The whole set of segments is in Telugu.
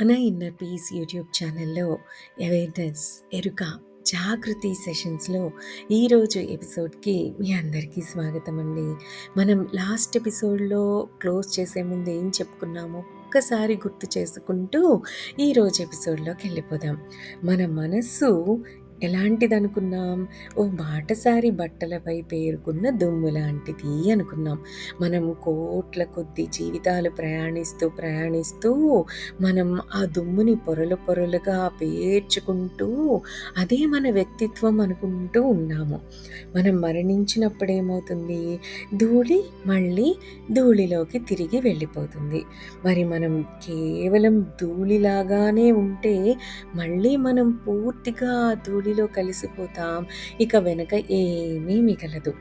మన ఇన్నర్ పీస్ యూట్యూబ్ ఛానల్లో అవేర్నెస్ ఎరుక జాగృతి సెషన్స్లో ఈరోజు ఎపిసోడ్కి మీ అందరికీ స్వాగతం అండి. మనం లాస్ట్ ఎపిసోడ్లో క్లోజ్ చేసే ముందు ఏం చెప్పుకున్నామో ఒక్కసారి గుర్తు చేసుకుంటూ ఈరోజు ఎపిసోడ్లోకి వెళ్ళిపోదాం. మన మనస్సు ఎలాంటిదనుకున్నాం? ఓ బాటసారి బట్టలపై పేరుకున్న దుమ్ము లాంటిది అనుకున్నాం. మనం కోట్ల కొద్ది జీవితాలు ప్రయాణిస్తూ, ప్రయాణిస్తూ మనం ఆ దుమ్ముని పొరలు పొరలుగా పేర్చుకుంటూ అదే మన వ్యక్తిత్వం అనుకుంటూ ఉన్నాము. మనం మరణించినప్పుడు ఏమవుతుంది? ధూళి మళ్ళీ ధూళిలోకి తిరిగి వెళ్ళిపోతుంది. మరి మనం కేవలం ధూళిలాగానే ఉంటే మళ్ళీ మనం పూర్తిగా ధూళి ధూళిలో కలిసిపోతాం. ఇక వెనక ఏమీ మిగలదు.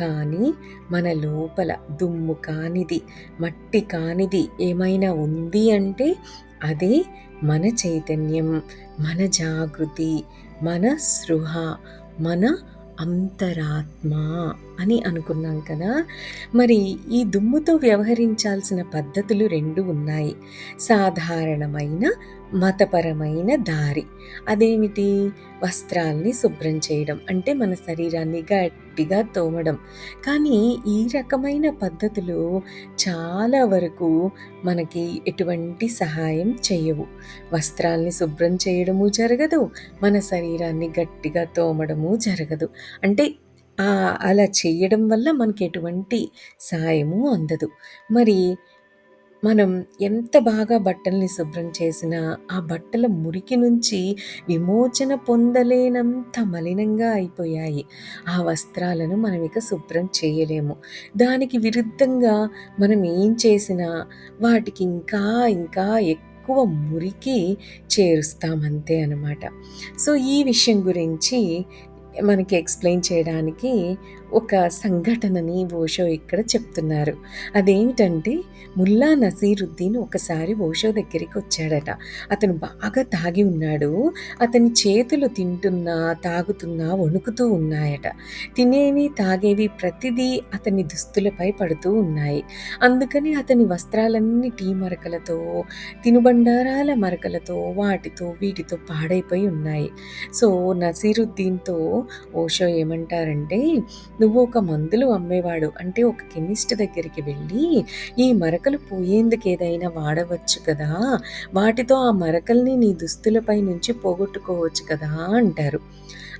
కానీ మన లోపల దుమ్ము కానిది మట్టి కానిది ఏమైనా ఉంది అంటే అదే మన చైతన్యం మన జాగృతి మన సృహ మన అంతరాత్మ. అని అనుకున్నాం కదా. మరి ఈ దుమ్ముతో వ్యవహరించాల్సిన పద్ధతులు రెండు ఉన్నాయి. సాధారణమైన మతపరమైన దారి. అదేమిటి? వస్త్రాల్ని శుభ్రం చేయడం. అంటే మన శరీరాన్ని గట్టిగా తోమడం. కానీ ఈ రకమైన పద్ధతులు చాలా వరకు మనకి ఎటువంటి సహాయం చేయవు. వస్త్రాల్ని శుభ్రం చేయడము జరగదు. మన శరీరాన్ని గట్టిగా తోమడము జరగదు. అంటే అలా చేయడం వల్ల మనకి ఎటువంటి సాయము అందదు మరి మనం ఎంత బాగా బట్టల్ని శుభ్రం చేసినా, ఆ బట్టల మురికి నుంచి విమోచన పొందలేనంత మలినంగా అయిపోయాయి. ఆ వస్త్రాలను మనం ఇక శుభ్రం చేయలేము. దానికి విరుద్ధంగా మనం ఏం చేసినా వాటికి ఇంకా, ఇంకా ఎక్కువ మురికి చేరుస్తామంతే అనమాట. సో, ఈ విషయం గురించి మనకి ఎక్స్‌ప్లెయిన్ చేయడానికి ఒక సంఘటనని ఓషో ఇక్కడ చెప్తున్నారు. అదేమిటంటే ముల్లా నసీరుద్దీన్ ఒకసారి ఓషో దగ్గరికి వచ్చాడట. అతను బాగా తాగి ఉన్నాడు. అతని చేతులు తింటున్నా, తాగుతున్నా వణుకుతూ ఉన్నాయట. తినేవి, తాగేవి ప్రతిదీ అతని దుస్తులపై పడుతూ ఉన్నాయి. అందుకని అతని వస్త్రాలన్నీ టీ మరకలతో, తినుబండారాల మరకలతో, వాటితో వీటితో పాడైపోయి ఉన్నాయి. సో, నసీరుద్దీన్‌తో ఓషో ఏమంటారంటే నువ్వు ఒక మందులు అమ్మేవాడు. అంటే ఒక కెమిస్ట్ దగ్గరికి వెళ్ళి ఈ మరకలు పోయేందుకు ఏదైనా వాడవచ్చు కదా వాటితో ఆ మరకల్ని నీ దుస్తులపై నుంచి పోగొట్టుకోవచ్చు కదా అంటారు.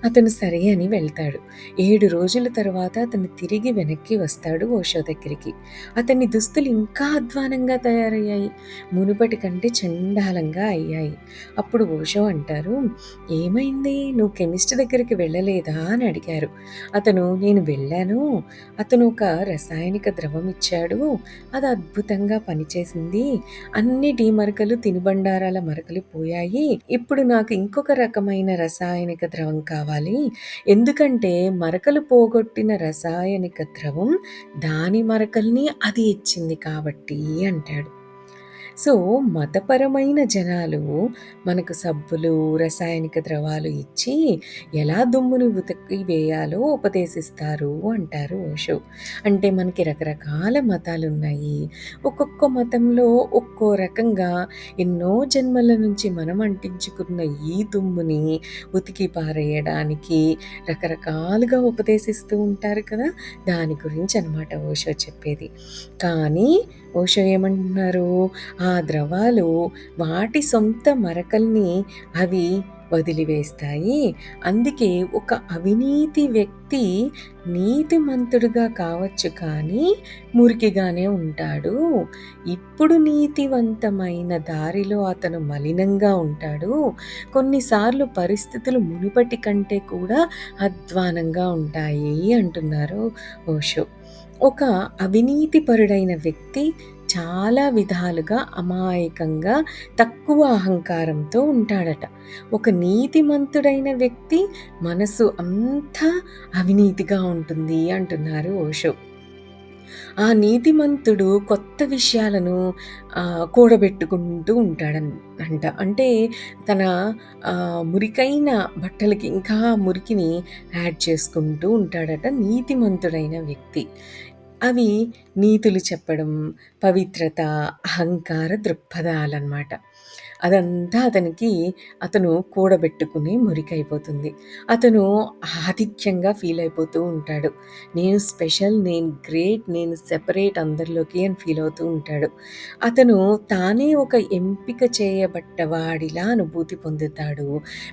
అతను సరే అని వెళ్తాడు. ఏడు రోజుల తర్వాత అతను తిరిగి వెనక్కి వస్తాడు ఓషో దగ్గరికి. అతని దుస్తులు ఇంకా అధ్వానంగా తయారయ్యాయి. మునుపటి కంటే చండాలంగా అయ్యాయి. అప్పుడు ఓషో అంటారు ఏమైంది? నువ్వు కెమిస్ట్ దగ్గరికి వెళ్ళలేదా? అని అడిగారు. అతను నేను వెళ్ళాను. అతను ఒక రసాయనిక ద్రవం ఇచ్చాడు. అది అద్భుతంగా పనిచేసింది. అన్ని టీ మరకలు తినుబండారాల మరకలు పోయాయి. ఇప్పుడు నాకు ఇంకొక రకమైన రసాయనిక ద్రవం కావాలి. కావాలి. ఎందుకంటే మరకలు పోగొట్టిన రసాయనిక ద్రవం దాని మరకల్ని అది ఇచ్చింది కాబట్టి అంటాడు. సో మతపరమైన జనాలు మనకు సబ్బులు రసాయనిక ద్రవాలు ఇచ్చి ఎలా దుమ్ముని ఉతికి వేయాలో ఉపదేశిస్తారు అంటారు ఓషో. అంటే మనకి రకరకాల మతాలు ఉన్నాయి ఒక్కొక్క మతంలో ఒక్కో రకంగా ఎన్నో జన్మల నుంచి మనం అంటించుకున్న ఈ దుమ్ముని ఉతికి పారేయడానికి రకరకాలుగా ఉపదేశిస్తూ ఉంటారు కదా? దాని గురించి అనమాట ఓషో చెప్పేది. కానీ ఓషో ఏమంటున్నారు ఆ ద్రవాలు వాటి సొంత మరకల్ని అవి వదిలివేస్తాయి. అందుకే ఒక అవినీతి వ్యక్తి నీతిమంతుడుగా కావచ్చు కానీ మురికిగానే ఉంటాడు. ఇప్పుడు నీతివంతమైన దారిలో అతను మలినంగా ఉంటాడు. కొన్నిసార్లు పరిస్థితులు మునుపటి కంటే కూడా అధ్వానంగా ఉంటాయి అంటున్నారు ఓషో. ఒక అవినీతిపరుడైన వ్యక్తి చాలా విధాలుగా అమాయకంగా తక్కువ అహంకారంతో ఉంటాడట. ఒక నీతిమంతుడైన వ్యక్తి మనసు అంతా అవినీతిగా ఉంటుంది అంటున్నారు ఓషో. ఆ నీతిమంతుడు కొత్త విషయాలను కూడబెట్టుకుంటూ ఉంటాడంట అంటే. తన మురికైన బట్టలకి ఇంకా మురికిని యాడ్ చేసుకుంటూ ఉంటాడట నీతిమంతుడైన వ్యక్తి. అవి నీతులు చెప్పడం పవిత్రత అహంకార దృక్పథాలన్నమాట. అదంతా అతనికి అతను కూడబెట్టుకుని మురికైపోతుంది. అతను ఆధిక్యంగా ఫీల్ అయిపోతూ ఉంటాడు. నేను స్పెషల్, నేను గ్రేట్, నేను సెపరేట్ అందరిలోకి అని ఫీల్ అవుతూ ఉంటాడు. అతను తానే ఒక ఎంపిక చేయబట్టవాడిలా అనుభూతి పొందుతాడు.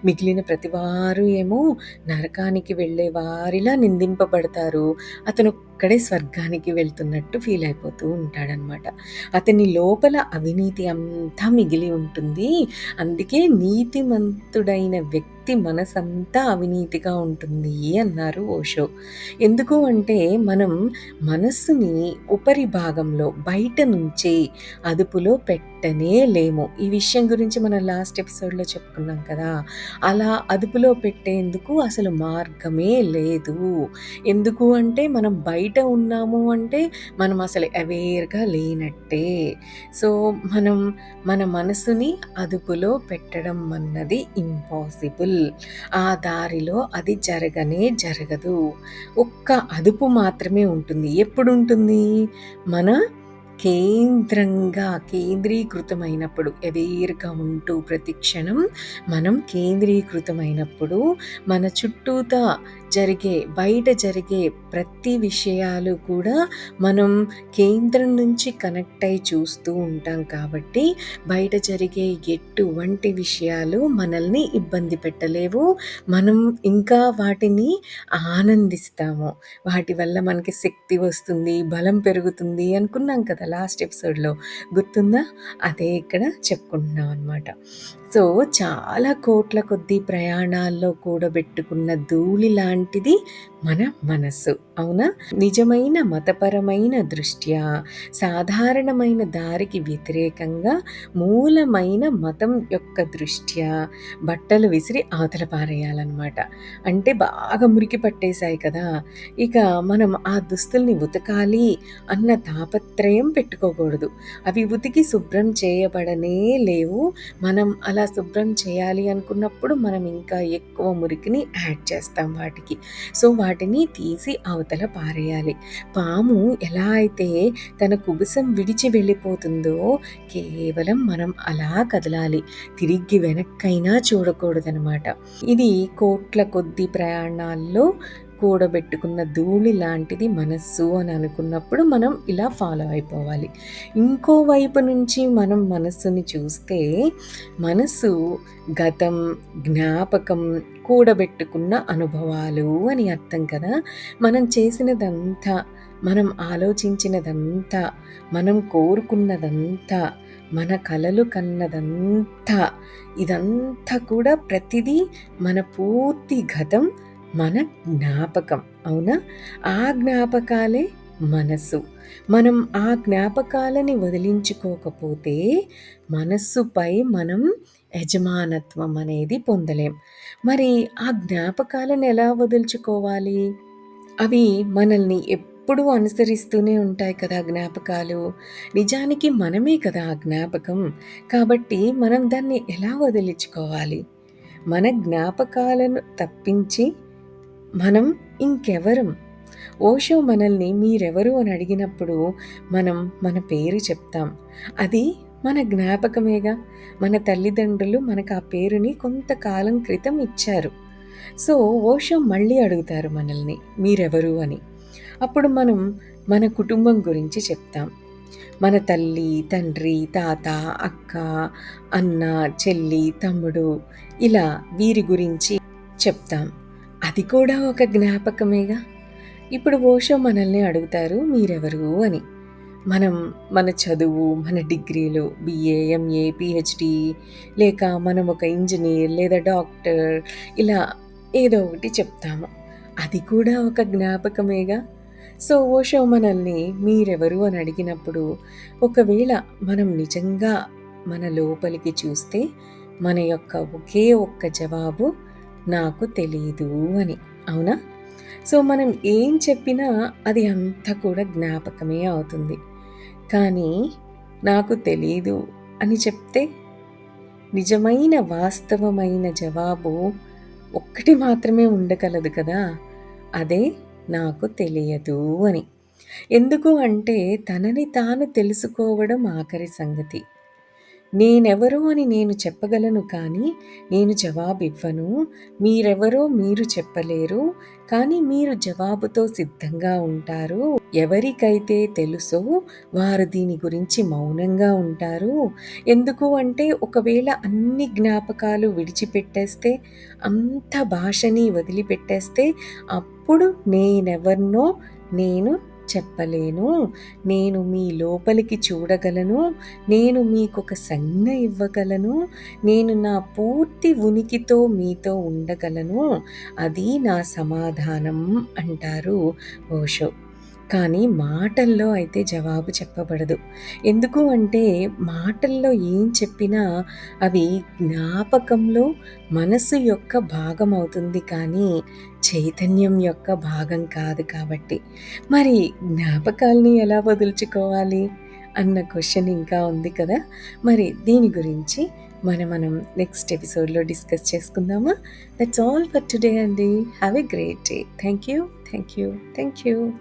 మిగిలిన ప్రతివారు ఏమో నరకానికి వెళ్ళే వారిలా నిందింపబడతారు. అతను ఒక్కడే స్వర్గానికి వెళ్తున్నట్టు ఫీల్ అయిపోతూ ఉంటాడనమాట. అతని లోపల అవినీతి అంతా మిగిలి ఉంటుంది. అందుకే నీతిమంతుడైన వ్యక్తి మనసంతా అవినీతిగా ఉంటుంది అన్నారు ఓషో. ఎందుకు అంటే మనం మనస్సుని ఉపరి భాగంలో బయట నుంచి అదుపులో పెట్టనే లేము. ఈ విషయం గురించి మనం లాస్ట్ ఎపిసోడ్‌లో చెప్పుకున్నాం కదా! అలా అదుపులో పెట్టేందుకు అసలు మార్గమే లేదు. ఎందుకు అంటే మనం బయట ఉన్నాము అంటే మనం అసలు అవేర్‌గా లేనట్టే. సో, మనం మన మనసుని అదుపులో పెట్టడం అన్నది ఇంపాసిబుల్. ఆ దారిలో అది జరగనే జరగదు. ఒక్క అదుపు మాత్రమే ఉంటుంది. ఎప్పుడు ఉంటుంది మన కేంద్రంగా కేంద్రీకృతమైనప్పుడు ఎదేరుగా ఉంటూ ప్రతి క్షణం మనం కేంద్రీకృతమైనప్పుడు మన చుట్టూతా జరిగే బయట జరిగే ప్రతి విషయాలు కూడా మనం కేంద్రం నుంచి కనెక్ట్ అయ్యి చూస్తూ ఉంటాం కాబట్టి బయట జరిగే ఎటువంటి విషయాలు మనల్ని ఇబ్బంది పెట్టలేవు. మనం ఇంకా వాటిని ఆనందిస్తాము. వాటి వల్ల మనకి శక్తి వస్తుంది, బలం పెరుగుతుంది అనుకున్నాం కదా లాస్ట్ ఎపిసోడ్‌లో గుర్తుందా? అదే ఇక్కడ చెప్పుకుంటున్నాం అనమాట. సో, చాలా కోట్ల కొద్దీ ప్రయాణాల్లో కూడబెట్టుకున్న ధూళి లాంటిది మన మనస్సు. అవునా? నిజమైన మతపరమైన దృష్ట్యా సాధారణమైన దారికి వ్యతిరేకంగా మూలమైన మతం యొక్క దృష్ట్యా బట్టలు విసిరి ఆతల పారేయాలన్నమాట అంటే బాగా మురికి పట్టేశాయి కదా! ఇక మనం ఆ దుస్తుల్ని ఉతకాలి అన్న తాపత్రయం పెట్టుకోకూడదు. అవి ఉతికి శుభ్రం చేయబడనే లేవు. మనం అలా శుభ్రం చేయాలి అనుకున్నప్పుడు మనం ఇంకా ఎక్కువ మురికిని యాడ్ చేస్తాం వాటికి. సో, వాటిని తీసి అవతల పారేయాలి. పాము ఎలా అయితే తన కుబుసం విడిచి వెళ్ళిపోతుందో కేవలం మనం అలా కదలాలి. తిరిగి వెనక్కైనా చూడకూడదనమాట. ఇది కోట్ల కొద్ది ప్రయాణాల్లో కూడబెట్టుకున్న ధూళి లాంటిది మనస్సు అని అనుకున్నప్పుడు మనం ఇలా ఫాలో అయిపోవాలి. ఇంకో వైపు నుంచి మనం మనస్సుని చూస్తే మనస్సు గతం, జ్ఞాపకం, కూడబెట్టుకున్న అనుభవాలు అని అర్థం కదా! మనం చేసినదంతా, మనం ఆలోచించినదంతా, మనం కోరుకున్నదంతా, మన కలలు కన్నదంతా ఇదంతా కూడా ప్రతిదీ మన పూర్తి గతం, మన జ్ఞాపకం. అవునా? ఆ జ్ఞాపకాలే మనసు మనం ఆ జ్ఞాపకాలని వదిలించుకోకపోతే మనస్సుపై మనం యజమానత్వం అనేది పొందలేం. మరి ఆ జ్ఞాపకాలను ఎలా వదులుచుకోవాలి? అవి మనల్ని ఎప్పుడూ అనుసరిస్తూనే ఉంటాయి కదా జ్ఞాపకాలు. నిజానికి మనమే కదా ఆ జ్ఞాపకం. కాబట్టి మనం దాన్ని ఎలా వదిలించుకోవాలి? మన జ్ఞాపకాలను తప్పించి మనం ఇంకెవరం? ఓషో మనల్ని మీరెవరు అని అడిగినప్పుడు మనం మన పేరు చెప్తాం. అది మన జ్ఞాపకమేగా. మన తల్లిదండ్రులు మనకు ఆ పేరుని కొంతకాలం క్రితం ఇచ్చారు. సో, ఓషో మళ్ళీ అడుగుతారు మనల్ని మీరెవరు అని. అప్పుడు మనం మన కుటుంబం గురించి చెప్తాం. మన తల్లి, తండ్రి, తాత, అక్క, అన్న, చెల్లి, తమ్ముడు ఇలా వీరి గురించి చెప్తాం. అది కూడా ఒక జ్ఞాపకమేగా. ఇప్పుడు ఓషో మనల్ని అడుగుతారు మీరెవరు అని. మనం మన చదువు, మన డిగ్రీలు బిఏ ఎంఏ, పిహెచ్డి లేక మనం ఒక ఇంజనీర్ లేదా డాక్టర్ ఇలా ఏదో ఒకటి చెప్తాము. అది కూడా ఒక జ్ఞాపకమేగా. సో, ఓషో మనల్ని మీరెవరు అని అడిగినప్పుడు ఒకవేళ మనం నిజంగా మన లోపలికి చూస్తే మన యొక్క ఒకే ఒక్క జవాబు నాకు తెలియదు అని. అవునా? సో, మనం ఏం చెప్పినా అది అంతా కూడా జ్ఞాపకమే అవుతుంది. కానీ నాకు తెలియదు అని చెప్తే నిజమైన వాస్తవమైన జవాబు ఒక్కటి మాత్రమే ఉండగలదు కదా! అదే నాకు తెలియదు అని. ఎందుకు అంటే తనని తాను తెలుసుకోవడం ఆఖరి సంగతి. నేనెవరో అని నేను చెప్పగలను కానీ నేను జవాబివ్వను. మీరెవరో మీరు చెప్పలేరు. కానీ మీరు జవాబుతో సిద్ధంగా ఉంటారు. ఎవరికైతే తెలుసో వారు దీని గురించి మౌనంగా ఉంటారు. ఎందుకు అంటే ఒకవేళ అన్ని జ్ఞాపకాలు విడిచిపెట్టేస్తే, అంత భాషని వదిలిపెట్టేస్తే అప్పుడు నేనెవరినో నేను చెప్పలేను. నేను మీ లోపలికి చూడగలను. నేను మీకొక సంజ్ఞ ఇవ్వగలను. నేను నా పూర్తి ఉనికితో మీతో ఉండగలను. అది నా సమాధానం అంటారు ఓషో. కానీ మాటల్లో అయితే జవాబు చెప్పబడదు. ఎందుకు అంటే మాటల్లో ఏం చెప్పినా అవి జ్ఞాపకంలో మనసు యొక్క భాగం అవుతుంది కానీ చైతన్యం యొక్క భాగం కాదు కాబట్టి. మరి జ్ఞాపకాల్ని ఎలా వదులుచుకోవాలి? అన్న క్వశ్చన్ ఇంకా ఉంది కదా! మరి దీని గురించి మనం మనం నెక్స్ట్ ఎపిసోడ్‌లో డిస్కస్ చేసుకుందామా? దట్స్ ఆల్ ఫర్ టుడే అండి. Have a great day. Thank you. Thank you. Thank you.